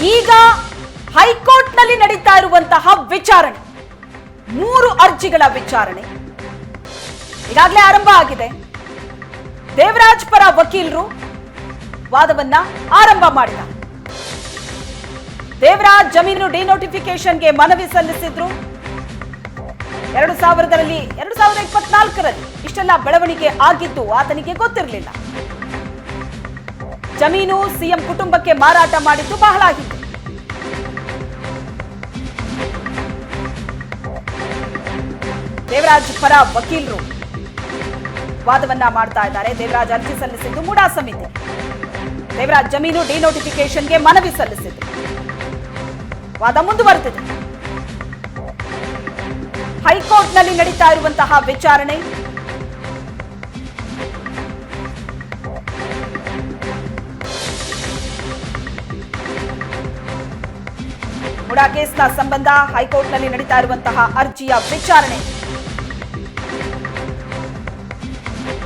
ಈಗ ಹೈಕೋರ್ಟ್ನಲ್ಲಿ ನಡೀತಾ ಇರುವಂತಹ ವಿಚಾರಣೆ. ಮೂರು ಅರ್ಜಿಗಳ ವಿಚಾರಣೆ. ಈಗಾಗಲೇ ಆರಂಭ ಆಗಿದೆ. ದೇವರಾಜ್ ಪರ ವಕೀಲರು ವಾದವನ್ನ ಆರಂಭ ಮಾಡಿದ. ದೇವರಾಜ್ ಜಮೀನು ಡಿನೋಟಿಫಿಕೇಶನ್ಗೆ ಮನವಿ ಸಲ್ಲಿಸಿದ್ರು. ಎರಡು ಸಾವಿರದಲ್ಲಿ, ಎರಡು ಸಾವಿರದ ಇಪ್ಪತ್ನಾಲ್ಕರಲ್ಲಿ ಇಷ್ಟೆಲ್ಲ ಬೆಳವಣಿಗೆ ಆಗಿದ್ದು ಆತನಿಗೆ ಗೊತ್ತಿರಲಿಲ್ಲ. ಜಮೀನು ಸಿಎಂ ಕುಟುಂಬಕ್ಕೆ ಮಾರಾಟ ಮಾಡಿದ್ದು ಬಹಳ ದೇವರಾಜ್ ಪರ ವಕೀಲರು ವಾದವನ್ನ ಮಾಡ್ತಾ ಇದ್ದಾರೆ. ದೇವರಾಜ್ ಅರ್ಜಿ ಸಲ್ಲಿಸಿದ್ದು ಮೂಡಾ ಸಮಿತಿ. ದೇವರಾಜ್ ಜಮೀನು ಡಿನೋಟಿಫಿಕೇಶನ್ಗೆ ಮನವಿ ಸಲ್ಲಿಸಿದ್ದು ವಾದ ಮುಂದುವರೆದಿದೆ. ಹೈಕೋರ್ಟ್ನಲ್ಲಿ ನಡೀತಾ ಇರುವಂತಹ ವಿಚಾರಣೆ ಮುಡಾ ಕೇಸ್ನ ಸಂಬಂಧ ಹೈಕೋರ್ಟ್ನಲ್ಲಿ ನಡೀತಾ ಇರುವಂತಹ ಅರ್ಜಿಯ ವಿಚಾರಣೆ.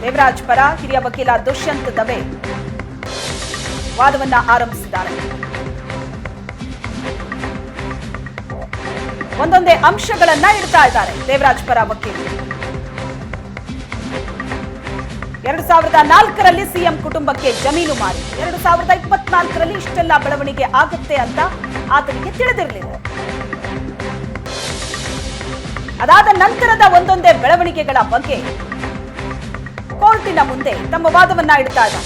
ದೇವರಾಜ್ ಪರ ಹಿರಿಯ ವಕೀಲ ದುಷ್ಯಂತ್ ದವೆ ವಾದವನ್ನ ಆರಂಭಿಸಿದ್ದಾರೆ. ಒಂದೊಂದೇ ಅಂಶಗಳನ್ನ ಇಡ್ತಾ ಇದ್ದಾರೆ ದೇವರಾಜ್ ಪರ ವಕೀಲರು ಎರಡು ಸಾವಿರದ ನಾಲ್ಕರಲ್ಲಿ ಸಿಎಂ ಕುಟುಂಬಕ್ಕೆ ಜಮೀನು ಮಾಡಿ ಎರಡು ಸಾವಿರದ ಇಪ್ಪತ್ನಾಲ್ಕರಲ್ಲಿ ಇಷ್ಟೆಲ್ಲ ಬೆಳವಣಿಗೆ ಆಗುತ್ತೆ ಅಂತ ಆತನಿಗೆ ತಿಳಿದಿರಲಿಲ್ಲ. ಅದಾದ ನಂತರದ ಒಂದೊಂದೇ ಬೆಳವಣಿಗೆಗಳ ಬಗ್ಗೆ ಕೋರ್ಟಿನ ಮುಂದೆ ತಮ್ಮ ವಾದವನ್ನ ಇಡ್ತಾ ಇದ್ದ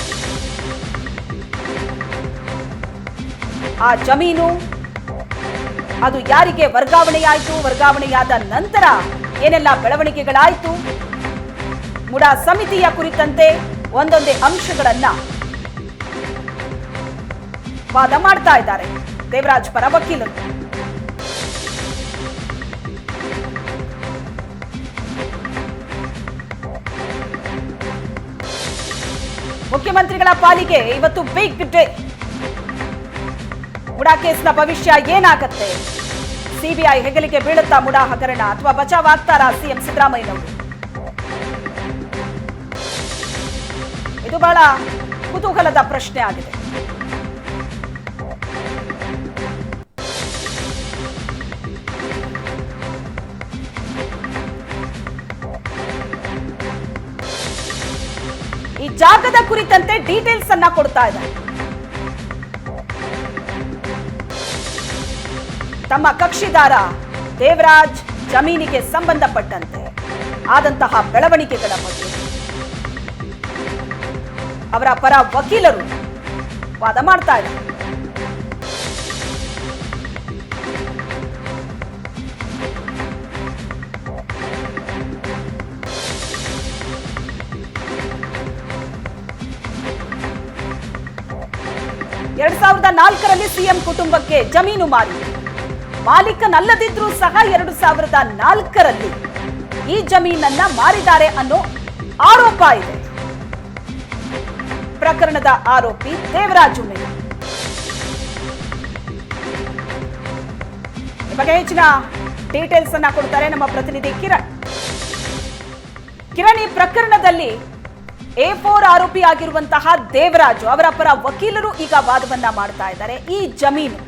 ಆ ಜಮೀನು, ಅದು ಯಾರಿಗೆ ವರ್ಗಾವಣೆಯಾಯಿತು, ವರ್ಗಾವಣೆಯಾದ ನಂತರ ಏನೆಲ್ಲ ಬೆಳವಣಿಗೆಗಳಾಯಿತು ಮುಡಾ ಸಮಿತಿಯ ಕುರಿತಂತೆ ಒಂದೊಂದೇ ಅಂಶಗಳನ್ನ ವಾದ ಮಾಡ್ತಾ ಇದ್ದಾರೆ. ದೇವರಾಜ್ ಪರ ವಕೀಲರು. ಮುಖ್ಯಮಂತ್ರಿಗಳ ಪಾಲಿಗೆ ಇವತ್ತು ಬಿಗ್ ಡೇ ಮುಡಾ ಕೇಸ್ನ ಭವಿಷ್ಯ ಏನಾಗತ್ತೆ? ಸಿಬಿಐ ಹೆಗಲಿಗೆ ಬೀಳುತ್ತಾ ಮುಡಾ ಹಗರಣ ಅಥವಾ ಬಚಾವ್ ಆಗ್ತಾರಾ ಸಿಎಂ ಸಿದ್ದರಾಮಯ್ಯನವರು? ಬಹಳ ಕುತೂಹಲದ ಪ್ರಶ್ನೆ ಆಗಿದೆ. ಈ ಜಾಗದ ಕುರಿತಂತೆ ಡೀಟೇಲ್ಸ್ ಅನ್ನ ಕೊಡ್ತಾ ಇದೆ ತಮ್ಮ ಕಕ್ಷಿದಾರ ದೇವರಾಜ್ ಜಮೀನಿಗೆ ಸಂಬಂಧಪಟ್ಟಂತೆ ಆದಂತಹ ಬೆಳವಣಿಗೆಗಳ ಬಗ್ಗೆ. ಅವರ ಪರ ವಕೀಲರು ವಾದ ಮಾಡ್ತಾ ಎರಡ್ ಸಾವಿರದ ನಾಲ್ಕರಲ್ಲಿ ಸಿಎಂ ಕುಟುಂಬಕ್ಕೆ ಜಮೀನು ಮಾರಿ. ಮಾಲೀಕನಲ್ಲದಿದ್ರೂ ಸಹ ಎರಡು ಸಾವಿರದ ನಾಲ್ಕರಲ್ಲಿ ಈ ಜಮೀನನ್ನ ಮಾರಿದ್ದಾರೆ ಅನ್ನೋ ಆರೋಪ ಇದೆ. ಪ್ರಕರಣದ ಆರೋಪಿ ದೇವರಾಜು ಮೇಲೆ ಬಗ್ಗೆ ಹೆಚ್ಚಿನ ಡೀಟೇಲ್ಸ್ ಅನ್ನ ಕೊಡ್ತಾರೆ ನಮ್ಮ ಪ್ರತಿನಿಧಿ ಕಿರಣ್. ಕಿರಣ್, ಈ ಪ್ರಕರಣದಲ್ಲಿ ಎ ಫೋರ್ ಆರೋಪಿ ಆಗಿರುವಂತಹ ದೇವರಾಜು ಅವರ ಪರ ವಕೀಲರು ಈಗ ವಾದವನ್ನ ಮಾಡ್ತಾ ಇದ್ದಾರೆ. ಈ ಜಮೀನು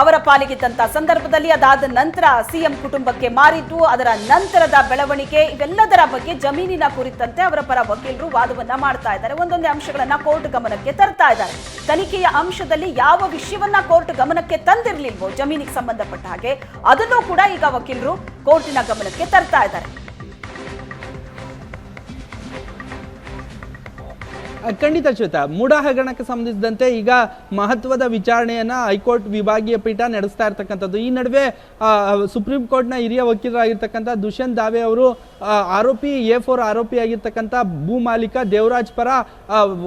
ಅವರ ಪಾಲಿಗಿದ್ದಂತ ಸಂದರ್ಭದಲ್ಲಿ ಅದಾದ ನಂತರ ಸಿಎಂ ಕುಟುಂಬಕ್ಕೆ ಮಾರಿದ್ದು, ಅದರ ನಂತರದ ಬೆಳವಣಿಗೆ ಇವೆಲ್ಲದರ ಬಗ್ಗೆ ಜಮೀನಿನ ಕುರಿತಂತೆ ಅವರ ಪರ ವಕೀಲರು ವಾದವನ್ನ ಮಾಡ್ತಾ ಇದ್ದಾರೆ. ಒಂದೊಂದೇ ಅಂಶಗಳನ್ನ ಕೋರ್ಟ್ ಗಮನಕ್ಕೆ ತರ್ತಾ ಇದ್ದಾರೆ. ತನಿಖೆಯ ಅಂಶದಲ್ಲಿ ಯಾವ ವಿಷಯವನ್ನ ಕೋರ್ಟ್ ಗಮನಕ್ಕೆ ತಂದಿರಲಿಲ್ವೋ ಜಮೀನಿಗೆ ಸಂಬಂಧಪಟ್ಟ ಹಾಗೆ, ಅದನ್ನು ಕೂಡ ಈಗ ವಕೀಲರು ಕೋರ್ಟಿನ ಗಮನಕ್ಕೆ ತರ್ತಾ ಇದ್ದಾರೆ. ಖಂಡಿತ ಶ್ವೇತಾ ಮೂಡ ಹಗರಣಕ್ಕೆ ಸಂಬಂಧಿಸಿದಂತೆ ಈಗ ಮಹತ್ವದ ವಿಚಾರಣೆಯನ್ನ ಹೈಕೋರ್ಟ್ ವಿಭಾಗೀಯ ಪೀಠ ನಡೆಸ್ತಾ ಇರ್ತಕ್ಕಂಥದ್ದು. ಈ ನಡುವೆ ಸುಪ್ರೀಂ ಕೋರ್ಟ್ನ ಹಿರಿಯ ವಕೀಲರಾಗಿರ್ತಕ್ಕಂಥ ದುಷ್ಯಂತ್ ದಾವೆ ಅವರು ಆರೋಪಿ, ಎ ಫೋರ್ ಆರೋಪಿ ಆಗಿರ್ತಕ್ಕಂಥ ಭೂ ಮಾಲೀಕ ದೇವರಾಜ್ ಪರ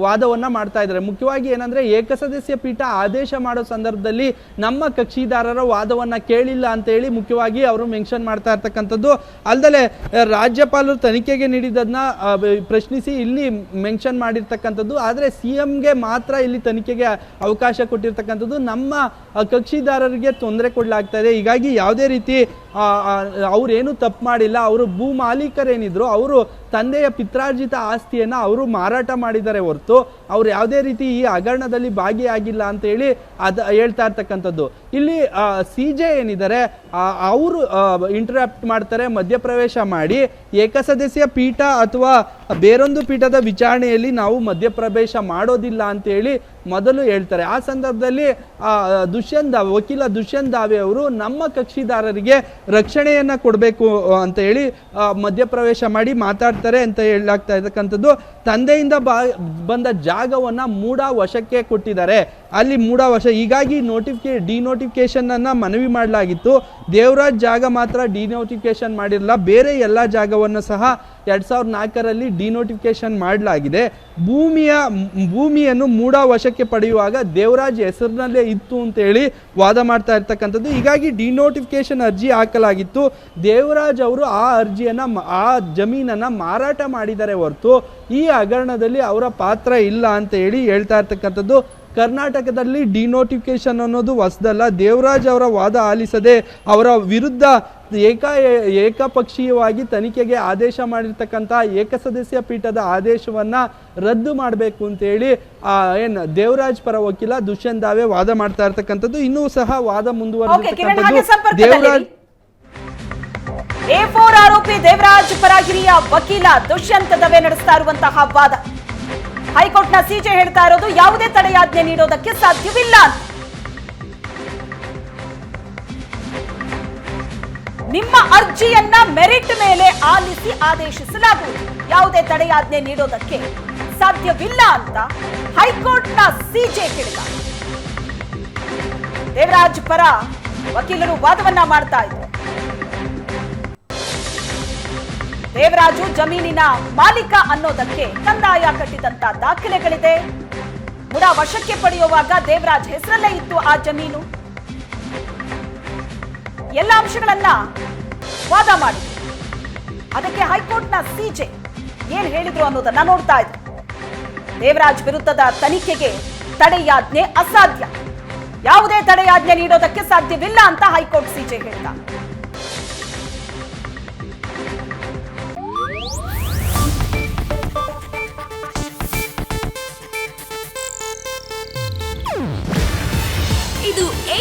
ವಾದವನ್ನು ಮಾಡ್ತಾ ಇದ್ದಾರೆ. ಮುಖ್ಯವಾಗಿ ಏನಂದ್ರೆ ಏಕಸದಸ್ಯ ಪೀಠ ಆದೇಶ ಮಾಡೋ ಸಂದರ್ಭದಲ್ಲಿ ನಮ್ಮ ಕಕ್ಷಿದಾರರ ವಾದವನ್ನ ಕೇಳಿಲ್ಲ ಅಂತ ಹೇಳಿ ಮುಖ್ಯವಾಗಿ ಅವರು ಮೆನ್ಷನ್ ಮಾಡ್ತಾ ಇರ್ತಕ್ಕಂಥದ್ದು. ಅಲ್ಲದೆ ರಾಜ್ಯಪಾಲರು ತನಿಖೆಗೆ ನೀಡಿದ್ದನ್ನ ಪ್ರಶ್ನಿಸಿ ಇಲ್ಲಿ ಮೆನ್ಷನ್ ಮಾಡಿರ್ತಕ್ಕಂಥದ್ದು. ಆದರೆ ಸಿ ಎಂಗೆ ಮಾತ್ರ ಇಲ್ಲಿ ತನಿಖೆಗೆ ಅವಕಾಶ ಕೊಟ್ಟಿರ್ತಕ್ಕಂಥದ್ದು. ನಮ್ಮ ಕಕ್ಷಿದಾರರಿಗೆ ತೊಂದರೆ ಕೊಡಲಾಗ್ತಾ ಇದೆ. ಹೀಗಾಗಿ ಯಾವುದೇ ರೀತಿ ಅವ್ರೇನು ತಪ್ಪು ಮಾಡಿಲ್ಲ, ಅವರು ಭೂ ಮಾಲೀಕರೇನಿದ್ರು, ಅವರು ತಂದೆಯ ಪಿತ್ರಾರ್ಜಿತ ಆಸ್ತಿಯನ್ನು ಅವರು ಮಾರಾಟ ಮಾಡಿದ್ದಾರೆ ಹೊರತು, ಅವ್ರು ಯಾವುದೇ ರೀತಿ ಈ ಹಗರಣದಲ್ಲಿ ಭಾಗಿಯಾಗಿಲ್ಲ ಅಂತ ಹೇಳಿ ಅದ ಹೇಳ್ತಾ ಇರ್ತಕ್ಕಂಥದ್ದು. ಇಲ್ಲಿ ಸಿ ಜೆ ಏನಿದ್ದಾರೆ ಅವರು ಇಂಟರಾಪ್ಟ್ ಮಾಡ್ತಾರೆ, ಮಧ್ಯಪ್ರವೇಶ ಮಾಡಿ, ಏಕಸದಸ್ಯ ಪೀಠ ಅಥವಾ ಬೇರೊಂದು ಪೀಠದ ವಿಚಾರಣೆಯಲ್ಲಿ ನಾವು ಮಧ್ಯಪ್ರವೇಶ ಮಾಡೋದಿಲ್ಲ ಅಂತ ಹೇಳಿ ಮೊದಲು ಹೇಳ್ತಾರೆ. ಆ ಸಂದರ್ಭದಲ್ಲಿ ದುಷ್ಯಂತ್ ದಾವೆ ವಕೀಲ ದುಷ್ಯಂತ್ ದಾವೆ ಅವರು ನಮ್ಮ ಕಕ್ಷಿದಾರರಿಗೆ ರಕ್ಷಣೆಯನ್ನು ಕೊಡಬೇಕು ಅಂತ ಹೇಳಿ ಮಧ್ಯಪ್ರವೇಶ ಮಾಡಿ ಮಾತಾಡ್ತಾರೆ ಅಂತ ಹೇಳಲಾಗ್ತಾ ಇರತಕ್ಕಂಥದ್ದು. ತಂದೆಯಿಂದ ಬಂದ ಜಾಗವನ್ನು ಮೂಡ ವಶಕ್ಕೆ ಕೊಟ್ಟಿದ್ದಾರೆ. ಅಲ್ಲಿ ಮೂಡ ವಶ ಹೀಗಾಗಿ ನೋಟಿಫಿಕೇ ಡಿನೋಟಿಫಿಕೇಶನ್ ಅನ್ನ ಮನವಿ ಮಾಡಲಾಗಿತ್ತು. ದೇವರಾಜ್ ಜಾಗ ಮಾತ್ರ ಡಿನೋಟಿಫಿಕೇಶನ್ ಮಾಡಿರಲ್ಲ ಬೇರೆ ಎಲ್ಲ ಜಾಗವನ್ನು ಸಹ ಎರಡ್ ಸಾವಿರದ ನಾಲ್ಕರಲ್ಲಿ ಡಿನೋಟಿಫಿಕೇಶನ್ ಮಾಡಲಾಗಿದೆ. ಭೂಮಿಯ, ಭೂಮಿಯನ್ನು ಮೂಡ ವಶಕ್ಕೆ ಪಡೆಯುವಾಗ ದೇವರಾಜ್ ಹೆಸರಿನಲ್ಲೇ ಇತ್ತು ಅಂತ ಹೇಳಿ ವಾದ ಮಾಡ್ತಾ ಇರ್ತಕ್ಕಂಥದ್ದು. ಹೀಗಾಗಿ ಡಿನೋಟಿಫಿಕೇಶನ್ ಅರ್ಜಿ ಹಾಕಲಾಗಿತ್ತು. ದೇವರಾಜ್ ಅವರು ಆ ಅರ್ಜಿಯನ್ನು ಆ ಜಮೀನನ್ನು ಮಾರಾಟ ಮಾಡಿದ್ದಾರೆ ಹೊರತು ಈ ಹಗರಣದಲ್ಲಿ ಅವರ ಪಾತ್ರ ಇಲ್ಲ ಅಂತ ಹೇಳಿ ಹೇಳ್ತಾ ಇರ್ತಕ್ಕಂಥದ್ದು. ಕರ್ನಾಟಕದಲ್ಲಿ ಡಿನೋಟಿಫಿಕೇಶನ್ ಅನ್ನೋದು ಹೊಸದಲ್ಲ. ದೇವರಾಜ್ ಅವರ ವಾದ ಆಲಿಸದೆ ಅವರ ವಿರುದ್ಧ ಏಕ ಏಕಪಕ್ಷೀಯವಾಗಿ ತನಿಖೆಗೆ ಆದೇಶ ಮಾಡಿರ್ತಕ್ಕಂಥ ಏಕಸದಸ್ಯ ಪೀಠದ ಆದೇಶವನ್ನ ರದ್ದು ಮಾಡಬೇಕು ಅಂತೇಳಿ ಏನು ಆ, ಏನ್ ದೇವರಾಜ್ ಪರ ವಕೀಲ ದುಷ್ಯಂತ್ ದಾವೆ ವಾದ ಮಾಡ್ತಾ ಇರ್ತಕ್ಕಂಥದ್ದು. ಇನ್ನೂ ಸಹ ವಾದ ಮುಂದುವರೆದು ಮುಂದುವರೆದಿರ್ತಕ್ಕಂಥದ್ದು. ದೇವರಾಜ್ ಎ ಫೋರ್ ಆರೋಪಿ ದೇವರಾಜ್ ಪರ ಹಿರಿಯ ವಕೀಲ ದುಷ್ಯಂತ ದವೆ ನಡೆಸ್ತಾ ಇರುವಂತಹ ವಾದ. ಹೈಕೋರ್ಟ್ನ ಸಿಜೆ ಹೇಳ್ತಾ ಇರೋದು ಯಾವುದೇ ತಡೆಯಾಜ್ಞೆ ನೀಡೋದಕ್ಕೆ ಸಾಧ್ಯವಿಲ್ಲ. ನಿಮ್ಮ ಅರ್ಜಿಯನ್ನ ಮೆರಿಟ್ ಮೇಲೆ ಆಲಿಸಿ ಆದೇಶಿಸಲಾಗುವುದು. ಯಾವುದೇ ತಡೆಯಾಜ್ಞೆ ನೀಡೋದಕ್ಕೆ ಸಾಧ್ಯವಿಲ್ಲ ಅಂತ ಹೈಕೋರ್ಟ್ನ ಸಿಜೆ ಹೇಳಿದ ದೇವರಾಜ್ ಪರ ವಕೀಲರು ವಾದವನ್ನ ಮಾಡ್ತಾ ಇದ್ರು ದೇವರಾಜು ಜಮೀನಿನ ಮಾಲೀಕ ಅನ್ನೋದಕ್ಕೆ ಕಂದಾಯ ಕಟ್ಟಿದಂತ ದಾಖಲೆಗಳಿದೆ. ಬುಡ ವಶಕ್ಕೆ ಪಡೆಯುವಾಗ ದೇವರಾಜ್ ಹೆಸರಲ್ಲೇ ಇತ್ತು ಆ ಜಮೀನು. ಎಲ್ಲ ಅಂಶಗಳನ್ನ ವಾದ ಮಾಡಿ ಅದಕ್ಕೆ ಹೈಕೋರ್ಟ್ನ ಸಿಜೆ ಏನ್ ಹೇಳಿದ್ರು ಅನ್ನೋದನ್ನ ನೋಡ್ತಾ ಇದ್ರು. ದೇವರಾಜ್ ವಿರುದ್ಧದ ತನಿಖೆಗೆ ತಡೆಯಾಜ್ಞೆ ಅಸಾಧ್ಯ. ಯಾವುದೇ ತಡೆಯಾಜ್ಞೆ ನೀಡೋದಕ್ಕೆ ಸಾಧ್ಯವಿಲ್ಲ ಅಂತ ಹೈಕೋರ್ಟ್ ಸಿಜೆ ಹೇಳ್ತಾ.